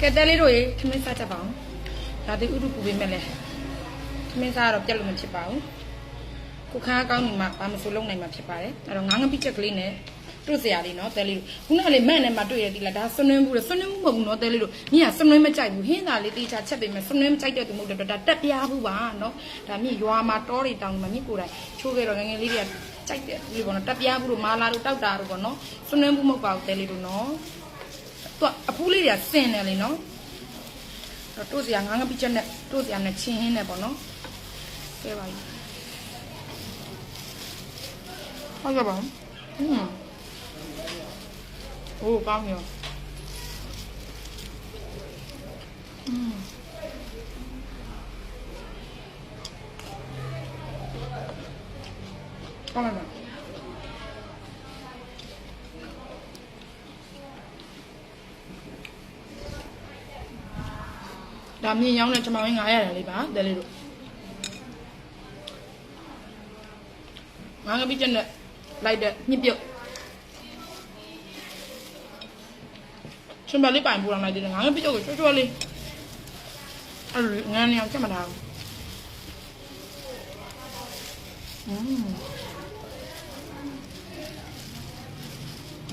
ကဲတဲလေးတို့ရေခမင်းစားချက်ပါအောင်ဒါဒီဥရုပူပေးမယ်လေခမင်းစားတော့ပြက်လို့မဖြစ်ပါဘူးကိုခါကောင်းနေမှာဘာမဆိုလုံးနိုင်မှာဖြစ်ပါတယ်အဲ့တော့ငါးငပိချက်ကလေးနဲ့တို့စရာလေးနော်တဲလေးတို့ခုနကလေးမန့်နဲ့မှတွေ့ရသေးလားဒါဆွနွင်းဘူးလေဆွနွင်းဘူးမဟုတ်ဘူးနော်တဲလေးတို့မြင်ကဆွနွင်းမကြိုက်ဘူးဟင်းသာလေးတေးချချက်ပေးမယ်ဆွနွင်းမကြိုက်တဲ့သူမဟုတ်တော့ဒါတက်ပြားဘူးပါနော်ဒါမြင်ရွာမှာတောတွေတောင်မှာမြင်ကိုယ်တိုင်ချိုးခဲ့တော့ငယ်ငယ်လေးတွေကကြိုက်တယ်ဒီပေါ့နော်တက်ပြားဘူးလို့မာလာတို့တောက်တာတို့ပေါ့နော်ဆွနွင်းဘူးမဟုတ်ပါဘူးတဲလေးတို့နော် သူကအဖူးလေးတွေကစင်တယ်လေနော် တော့တို့စရာငါးငပိချက်နဲ့တို့စရာနဲ့ချင်းဟင်းနဲ့ပေါ့နော်ကဲပါပြီဟုတ်ကဲ့ပါอืมโอ้ကောင်းရောอืมကောင်းပါလား ဒါမြင်ရောင်းတဲ့ချမောင်းရင်း900ရတယ်လေးပါတဲလေးတို့ငါးငပိချက်နဲ့လိုက်တဲ့ညစ်ပြုတ်ရှင်ပါလေးပိုင်ပူအောင်လိုက်တယ်ငါးငပိချက်ကိုချွတ်ချွတ်လေးအဲ့လိုငန်းနေအောင်ချက်မထားဘူးอืม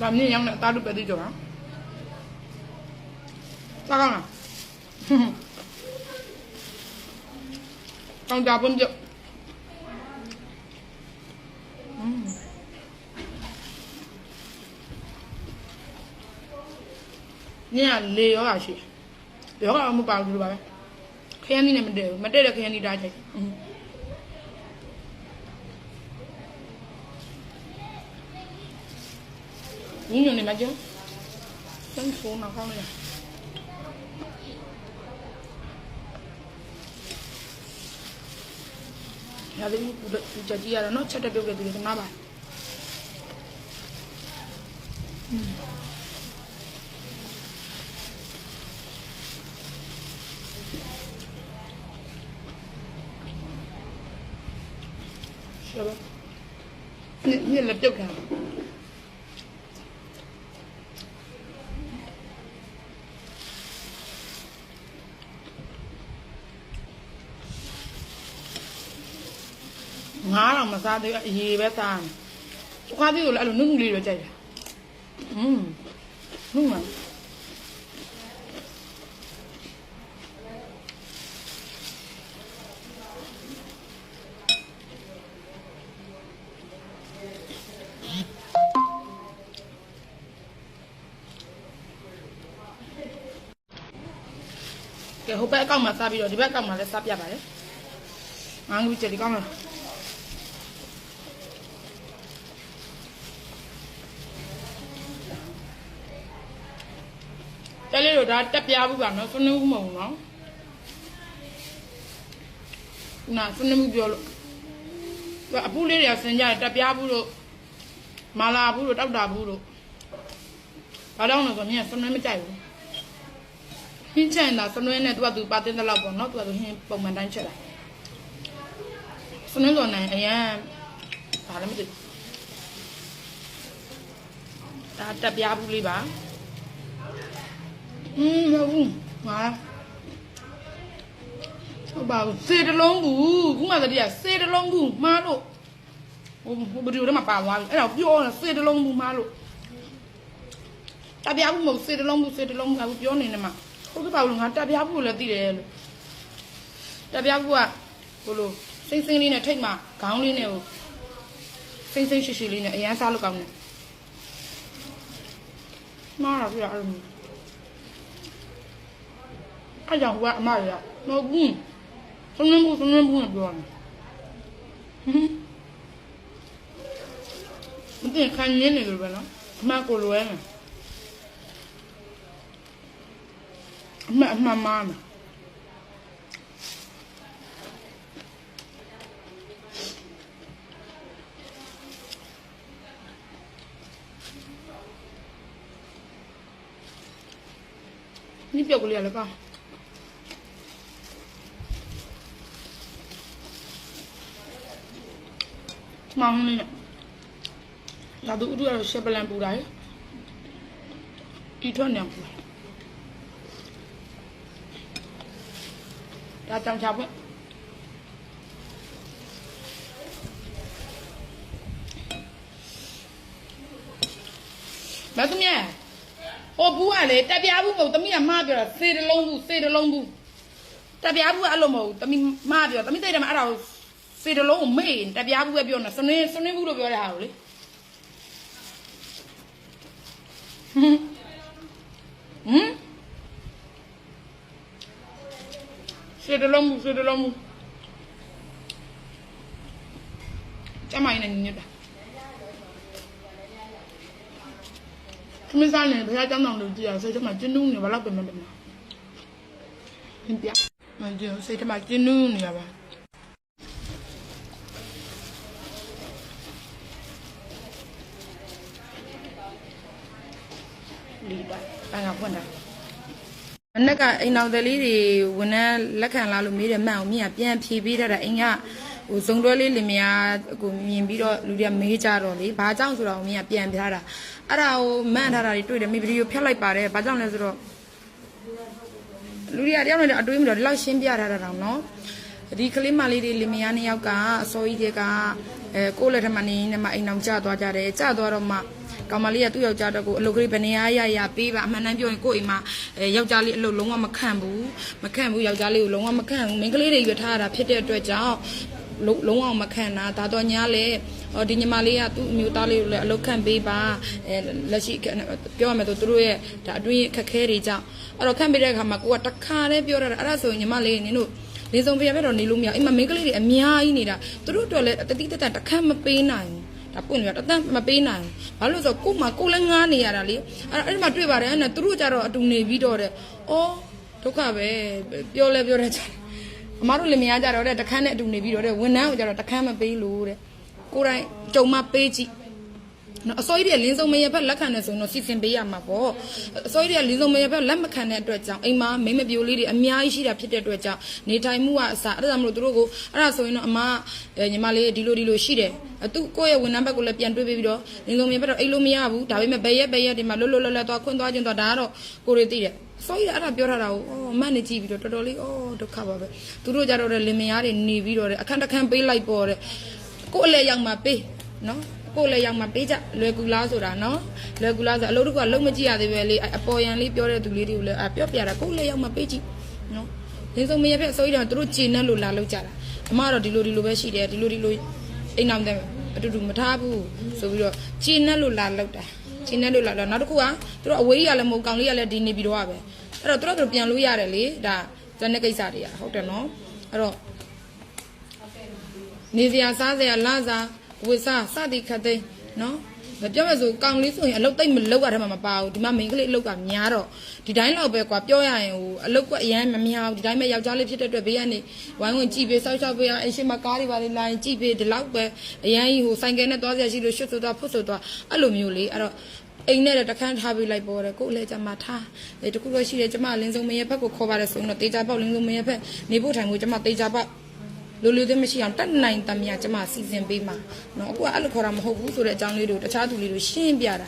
ဒါမြင်ရောင်းတဲ့အသားလူပဲသိကြပါစားကောင်းလား ကောင်းကြပွင့်ပြုတ်อืมညလေရောပါရှိရောကမပါဘူးလို့ပါပဲခရမ်းနီးနဲ့မတည့်ဘူးမတည့်တဲ့ခ ရမ်းနီးတားချိုက်อืมညညနေမှာကျစမ်းဖုန်းနောက်ကောင်းလေ။ညာသေးဘူးသူကြကြီးရတော့နော်ချက်တက်ပြုတ်တဲ့သူတွေသနာပါ။ရှေ့။ညညလည်းပြုတ်တာငါးတော့မ စားသေးဘူးအရေးပဲစားတယ်။ခွားသေးကိုလည်းအဲ့လိုနုနုလေးပဲကြိုက်တယ်။อืมနုမှာကဲဟိုဘက်အကောင့်မှာစားပြီးတော့ဒီဘက်အကောင့်မှာလည်းစားပြပါလေ။ငါငူချက်ဒီကောင်းလား။ တဲလေးတို့ ဒါတက်ပြားဘူးပါနော်ဆွနေဘူးမဟုတ်ဘူးနော်ခုနဆွနေမှုပြောလို့သူကအပူလေးတွေကဆင်ကြတယ်တက်ပြားဘူးလို့မာလာဘူးလို့တောက်တာဘူးလို့ဘာတော့လဲဆိုမြင်ဆွနေမကြိုက်ဘူးဟင်းချင်တာဆွနေနဲ့သူကသူပါတင်တဲ့လောက်ပေါ့နော်သူကသူဟင်းပုံမှန်တိုင်းချက်တာဆွနေဆိုနိုင်အရန်ဘာလည်းမသိဘူးဒါတက်ပြားဘူးလေးပါ อืมမဟုတ်ဘူးငါဟုတ်ပါဘူးစေတလုံးဘူးခုမှတည်းကစေတလုံးဘူးမားလို့ဟိုဟိုဘယ်လိုလဲမပါသွားဘူးအဲ့တော့ပြောနေစေတလုံးဘူးမားလို့တပြားဘူးမဟုတ်စေတလုံးဘူးစေတလုံးဘူးအခုပြောနေနေမှာဟုတ်ကဲ့ပါဘူးငါတပြားဘူးလည်းသိတယ်လို့တပြားဘူးကဟိုလိုစိမ့်စိမ့်လေးနဲ့ထိတ်မှခေါင်းလေးနဲ့ဟိုစိမ့်စိမ့်ရှိရှိလေးနဲ့အရန်စားလို့ကောင်းတယ်မားတာပြရအဲ့လိုမျိုး အဲ့ကြောင့်ဟိုကအမတွေကမဟုတ်ဘူးဆုံးနေဘူးဆုံးနေဘူးပြောတယ်မတင်ခံရင်းနေလို့ပဲနော်အမကိုလွယ်မယ်အမအမမာမယ်你表哥来了吧？ မောင်းနေလာသူတို့ရရှက်ပလန်ပူတာလေဒီထွက်နေပူတာဒါကြောင်ချဖွင့်မသမီးဟိုဘူးကလေတက်ပြားဘူးမဟုတ်သမီးကမှားပြောတာစေတလုံးဘူးစေတလုံးဘူးတက်ပြားဘူးကအဲ့လိုမဟုတ်သမီးမှားပြောသမီးသိတယ်မအဲ့ဒါကို စေတလုံးကိုမေ့ရင်တက်ပြားဘူးပဲပြောနေစနေစနေဘူးလို့ပြောတဲ့ဟာကိုလေဟမ်ဟမ်စေတလုံးဘူးစေတလုံးဘူးကျမင်းနဲ့ညစ်တာခမစားနေဘုရားကျောင်းတော်လို့ကြည့်အောင်စိတ်ထဲမှာကျင်းနူးနေဘာလို့ပဲမလဲမဟင်းပြမကြည့်စိတ်ထဲမှာကျင်းနူးနေရပါ လီပါဘာကဖွင့်တာအနက်ကအိမ်တော်သားလေးတွေဝန်ထမ်းလက်ခံလာလို့မေးတယ်မှန်အောင်မြင်ပြန်ဖြေပေးထားတာအိမ်ကဟိုဇုံတွဲလေးလင်မယားကိုမြင်ပြီးတော့လူတွေကမေးကြတော့လေဘာကြောင့်ဆိုတော့မြင်ကပြန်ပြထားတာအဲ့ဒါကိုမှန်ထားတာတွေတွေ့တယ်မိဗီဒီယိုဖျက်လိုက်ပါတယ်ဘာကြောင့်လဲဆိုတော့လူတွေကတယောက်နဲ့တယောက်အတွေးမလို့ဒီလောက်ရှင်းပြထားတာတော့နော်ဒီကလေးမလေးတွေလင်မယားနှစ်ယောက်ကအစိုးကြီးတွေကအဲကိုယ့်လက်ထက်မှာနေနေမှအိမ်အောင်ကျသွားကြတယ်ကျသွားတော့မှ ကောင်မလေးကသူ့ယောက်ျားတော့ကိုအလုပ်ကလေးဘယ်နေရာရရပေးပါအမှန်တမ်းပြောရင်ကိုယ့်အိမ်မှာအဲယောက်ျားလေးအလုပ်လုံးဝမခန့်ဘူးမခန့်ဘူးယောက်ျားလေးကိုလုံးဝမခန့်ဘူးမိန်းကလေးတွေရွထားရတာဖြစ်တဲ့အတွက်ကြောင့်လုံးလုံးဝမခန့်တာဒါတော့ညာလေဟောဒီညီမလေးကသူ့အမျိုးသားလေးကိုလည်းအလုပ်ခန့်ပေးပါအဲလက်ရှိပြောရမယ်ဆိုသူတို့ရဲ့ဒါအတွင်းအခက်ခဲတွေကြောင့်အဲ့တော့ခန့်ပေးတဲ့အခါမှာကိုကတခါတည်းပြောရတာအဲ့ဒါဆိုရင်ညီမလေးနင်တို့နေဆုံးဖေရဘက်တော့နေလို့မရအိမ်မှာမိန်းကလေးတွေအများကြီးနေတာသူတို့တော့လည်းတတိတတတခန့်မပေးနိုင်ဘူး ဒါပွင့်ပြတသက်မပေးနိုင်ဘူးဘာလို့လဲဆိုတော့ကို့မှာကိုယ်လည်းငားနေရတာလေအဲ့အဲ့ဒီမှာတွေ့ပါတယ်အဲ့နဲ့သူတို့ကြတော့အတူနေပြီးတော့တဲ့အော်ဒုက္ခပဲပြောလဲပြောတဲ့ချာအမတို့လည်းမရကြတော့တဲ့တခန်းနဲ့အတူနေပြီးတော့တဲ့ဝန်ထမ်းကိုကြတော့တခန်းမပေးလို့တဲ့ကိုယ်တိုင်ကြုံမပေးကြည့် နော်အစိုးရရဲ့လင်းစုံမရဘက်လက်ခံနေဆိုရင်တော့စီစဉ်ပေးရမှာပေါ့အစိုးရရဲ့လင်းစုံမရဘက်လက်မခံတဲ့အတွက်ကြောင့်အိမ်မှာမိမပြိုလေးတွေအများကြီးရှိတာဖြစ်တဲ့အတွက်ကြောင့်နေထိုင်မှုကအစအဲ့ဒါမလို့တို့ကိုအဲ့ဒါဆိုရင်တော့အမညီမလေးဒီလိုဒီလိုရှိတယ်သူကိုယ့်ရဲ့ဝန်ထမ်းဘက်ကိုလည်းပြန်တွေးပြီးတော့လင်းစုံမရဘက်တော့အိမ်လို့မရဘူးဒါပေမဲ့ဘယ်ရက်ဘယ်ရက်ဒီမှာလွတ်လွတ်လပ်လပ်သွားခွင့်သွားခြင်းသွားဒါကတော့ကိုရီသိတယ်ဆိုရအဲ့ဒါပြောထားတာကိုအော်မတ်နေကြည့်ပြီးတော့တော်တော်လေးအော်ဒုက္ခပါပဲသူတို့ကြတော့လင်မယားတွေနေပြီးတော့အခန်းတစ်ခန်းပေးလိုက်ပေါ့တဲ့ကိုယ့်အလဲရောက်မှပေးနော် ကိုယ်လည်းရောက်မှပေးကြလွယ်ကူလားဆိုတာနော်လွယ်ကူလားဆိုအလုပ်တစ်ခုကလုံးမကြည့်ရသေးပဲလေအပေါ်ယံလေးပြောတဲ့သူလေးတွေကိုလည်းပြောပြတာကိုယ်လည်းရောက်မှပေးကြည့်နော်ဒီစုံမရဖက်ဆိုရတော့သူတို့ဂျင်းနဲ့လို့လာလောက်ကြတာအမကတော့ဒီလိုဒီလိုပဲရှိတယ်ဒီလိုဒီလိုအိမ်အောင်တယ်အတူတူမထားဘူးဆိုပြီးတော့ဂျင်းနဲ့လို့လာလောက်တာဂျင်းနဲ့လို့လာတော့နောက်တစ်ခုကသူတို့အဝေးကြီးရလည်းမဟုတ်ကောင်လေးရလည်းဒီနေပြီးတော့ပဲအဲ့တော့သူတို့ပြန်လို့ရတယ်လေဒါဇန်တဲ့ကိစ္စတွေကဟုတ်တယ်နော်အဲ့တော့နေစရာစားစရာလစား ဝစ်စားစသည်ခတ်သိမ်းနော်မပြောရဆိုကောင်လေးဆိုရင်အလုတ်သိမ့်မလုတ်ရတဲ့မှာမပါဘူးဒီမှာမိန်းကလေးအလုတ်ကများတော့ဒီတိုင်းလောက်ပဲကွာပြောရရင်ဟိုအလုတ်ကအရန်မများဘူးဒီတိုင်းပဲယောက်ျားလေးဖြစ်တဲ့အတွက်ဘေးကနေဝိုင်းဝင်ကြည့်ပေးဆောက်ရှောက်ပေးရအရှင်မကားတွေပါလေလာရင်ကြည့်ပေးဒီလောက်ပဲအရန်ကြီးဟိုဆိုင်ကယ်နဲ့သွားစရာရှိလို့ရှွတ်ဆိုသွားဖွတ်ဆိုသွားအဲ့လိုမျိုးလေအဲ့တော့အိမ်နဲ့တခန်းထားပေးလိုက်ပေါ်တယ်ကိုယ်လည်းကြမှာထားအဲတခုတော့ရှိတယ်ကျမလင်းစုံမရဲ့ဘက်ကိုခေါ်ပါတယ်ဆိုရင်တော့တေချာပေါက်လင်းစုံမရဲ့ဘက်နေဖို့ထိုင်ကိုကျမတေချာပေါက် လူလူသေးမရှိအောင်တတ်နိုင်တမရကျမစီစဉ်ပေးမှာเนาะအခုကအဲ့လိုခေါ်တာမဟုတ်ဘူးဆိုတဲ့အကြောင်းလေးတို့တခြားသူလေးတို့ရှင်းပြတာ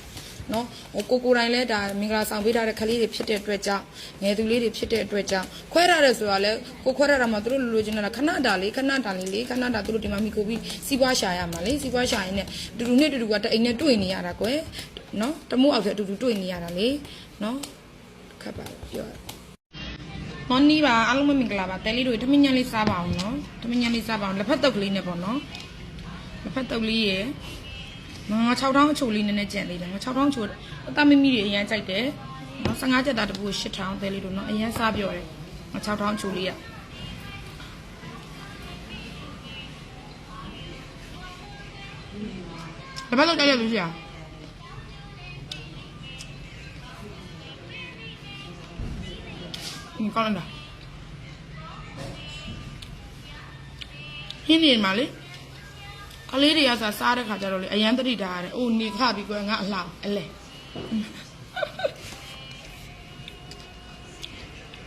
เนาะဟိုကိုကိုတိုင်းလဲဒါမင်္ဂလာဆောင်ပေးထားတဲ့ခလေးတွေဖြစ်တဲ့အတွက်ကြောင့်ငယ်သူလေးတွေဖြစ်တဲ့အတွက်ကြောင့်ခွဲထားတယ်ဆိုတာလဲကိုခွဲထားတာမှသူတို့လူလူချင်းတာခဏတာလေးခဏတာလေးလေခဏတာသူတို့ဒီမှာမိကိုပြီးစီးပွားရှာရမှာလေစီးပွားရှာရင်လည်းတူတူနဲ့တူတူကတအိမ်နဲ့တွေ့နေရတာကွယ်เนาะတမိုးအောက်ထဲအတူတူတွေ့နေရတာလေเนาะခပ်ပါပြော ရမော်နီပါအားလုံးမင်္ဂလာပါတဲလေးတို့ထမင်းညံလေးစားပါအောင်နော်ထမင်းညံလေးစားပါအောင်လက်ဖက်တုပ်ကလေးနဲ့ပေါ့နော်လက်ဖက်တုပ်လေးရယ်ငါ6ထောင်းအချိုလေးနည်းနည်းကြံလေးတယ်ငါ6ထောင်းချိုအသားမမီတွေအရင်ကြိုက်တယ်နော်15ချက်သားတပူ8ထောင်းတဲလေးတို့နော်အရင်စားပြောတယ်ငါ6ထောင်းချိုလေးရလက်ဖက်တုပ်ကြိုက်ရလို့ရှိရ 嗯，ကောင်းလားဟင်းနေမှာလေကလေးတွေကစားစားတဲ့ခါကျတော့လေအရန်တတိတာရတယ်။အိုးနေခပြီကွယ်ငါအလှအလဲ။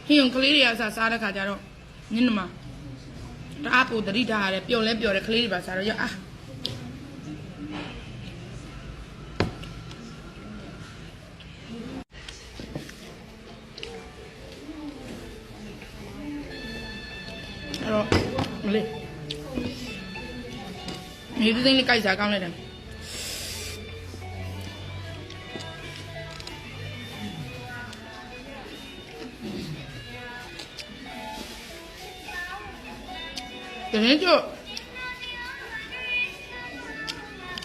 ဟင်းကလေးတွေကစားစားတဲ့ခါကျတော့ညနေမှာတအားပိုတတိတာရတယ်ပျော်လဲပျော်တယ်ကလေးတွေပါစားတော့ရအာ မြေသီးသိန်းလေးကြိုက်စားကောင်းလိုက်တယ်တရင်ကျ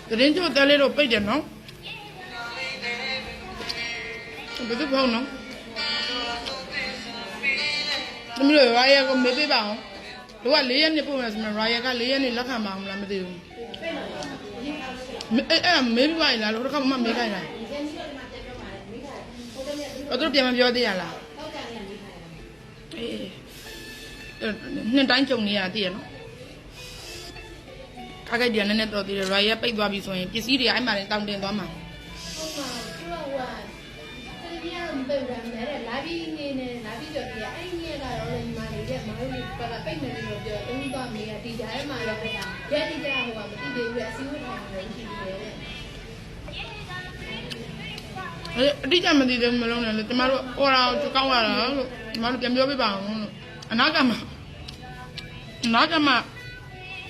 တရင်ကျတဲလေးတော့ပိတ်တယ်နော်ဘယ်သူဖောင်းနော်သမီးတို့ရာရဲကိုမေးပေးပါအောင်တို့က၄ရက်နေပို့မယ်ဆိုမှရာရဲက၄ရက်နေလက်ခံပါအောင်လားမသိဘူးမေ အဲ့အဲ့မေးပြီးပါလားလို့တစ်ခါမှမေးခိုင်းလားအဲ့တို့ပြန်မပြောသေးရလားအေးအဲ့နှစ်တိုင်းကြုံနေရတည်ရနော်ခါကြိုက်ပြန်နည်းနည်းတော့တည်တယ်ရာရဲပိတ်သွားပြီဆိုရင်ပစ္စည်းတွေအဲ့မှာလည်းတောင်းတင်သွားမှာဟုတ်ပါသူကဟိုကတတိယမပိတ်ရမ်းတယ်လာပြီးနေနေလာပြီးကြော်ပြအဲ့ဒီကတော့လည်းညီမလေးကမတို့ကပါပိတ်နေလို့ပြောတမိသွားမေးကဒီကြားထဲမှာလည်းရက်တိကျဟိုကမသိသေးဘူးအစည်းအဝေးထိုင်နေရှိတယ် အဲ့အတိအကျမသိသေးဘူးမလုံးနဲ့လေကျမတို့ဟောတာကိုကောက်ရတာလို့ကျမတို့ပြန်ပြောပြပါအောင်လို့အနာကမှာအနာကမှာ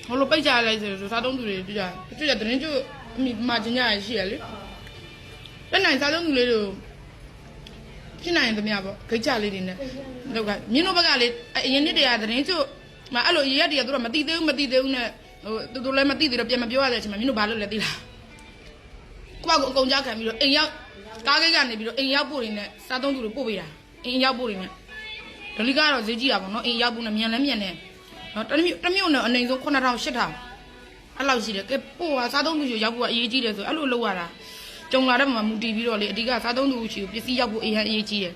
ဟိုလိုပိတ်ကြလိုက်ဆိုစားသုံးသူတွေတွေ့ကြသူကတင်းကျွအမိမချင်းကြရရှိရလေတက်နိုင်စားသုံးသူလေးတို့ဖြစ်နိုင်သမျှပေါ့ခိတ်ချလေးတွေနဲ့လောက်ကမြင်းတို့ဘက်ကလေအရင်နှစ်တည်းကတင်းကျွမအဲ့လိုရက်တည်းကသူတို့မသိသေးဘူးမသိသေးဘူးနဲ့ဟိုသူတို့လည်းမသိသေးတော့ပြန်မပြောရတဲ့အချိန်မှာမြင်းတို့ဘာလို့လဲသိလားကိုယ့်အကုန်ကြခံပြီးတော့အိမ်ရောက် ကားကိတ်ကနေပြီးတော့အိမ်ရောက်ပို့ရင်းနဲ့စားသုံးသူတွေပို့ပေးတာအိမ်ရောက်ပို့ရင်းနဲ့ဒလီကတော့ဈေးကြီးတာပေါ့နော်အိမ်ရောက်ပို့နေမြန်လဲမြန်နေနော်တစ်မျိုးတစ်မျိုးနဲ့အနေဆုံး9000 8000အဲ့လောက်ရှိတယ်ကဲပို့ဟာစားသုံးသူရှိရောက်ဖို့ကအရေးကြီးတယ်ဆိုအဲ့လိုလုပ်ရတာကြုံလာတဲ့မှာမူတည်ပြီးတော့လေအဓိကစားသုံးသူရှိကိုပစ္စည်းရောက်ဖို့အရင်အရေးကြီးတယ်